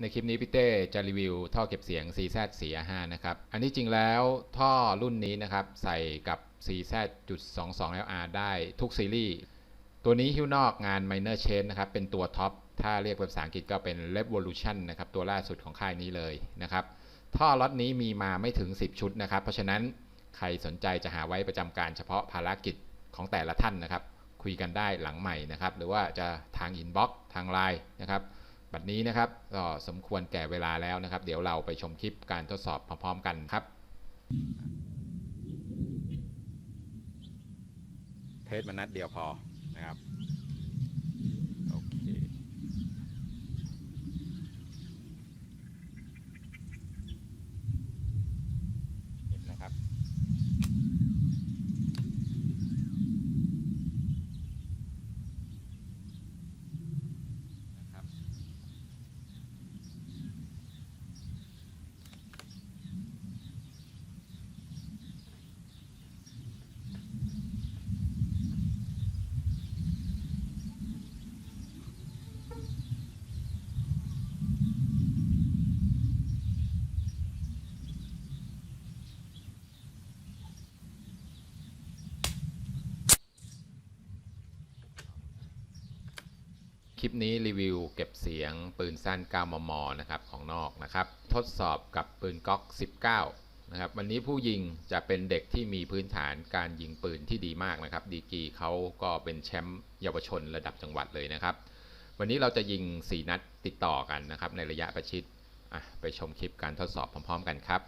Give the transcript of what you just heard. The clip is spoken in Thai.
ในคลิปนี้พี่เต้จะรีวิวท่อเก็บเสียง CZ 4 5นะครับ อันที่จริงแล้วท่อรุ่นนี้นะครับ ใส่กับ CZ จุด22 LR ได้ทุกซีรีส์ ตัวนี้ฮิ้วนอกงาน Minor Chain นะครับ เป็นตัวท็อป ถ้าเรียกเป็นภาษาอังกฤษก็เป็น Revolution นะครับ ตัวล่าสุดของค่ายนี้เลยนะครับ ท่อล็อตนี้มีมาไม่ถึง 10 ชุดนะครับ เพราะฉะนั้นใครสนใจจะหาไว้ประจำการเฉพาะภารกิจของแต่ละท่านนะครับ คุยกันได้หลังใหม่นะครับ หรือว่าจะทางอินบ็อกซ์ทางไลน์นะครับ บัดนี้นะครับก็สมควรแก่เวลาแล้วนะครับ เดี๋ยวเราไปชมคลิปการทดสอบพร้อมๆกันครับ เทสมานัดเดียวพอนะครับ โอเค เห็นนะครับ นะครับ คลิปนี้รีวิวเก็บเสียงปืนสั้น 9 มม นะครับของนอกนะครับ ทดสอบกับปืนก๊อก 19 นะครับ วันนี้ผู้ยิงจะเป็นเด็กที่มีพื้นฐานการยิงปืนที่ดีมากนะครับ ดีกีเขาก็เป็นแชมป์เยาวชนระดับจังหวัดเลยนะครับ วันนี้เราจะยิง 4 นัดติดต่อกันนะครับในระยะประชิดไปชมคลิปการทดสอบพร้อม ๆ กันครับ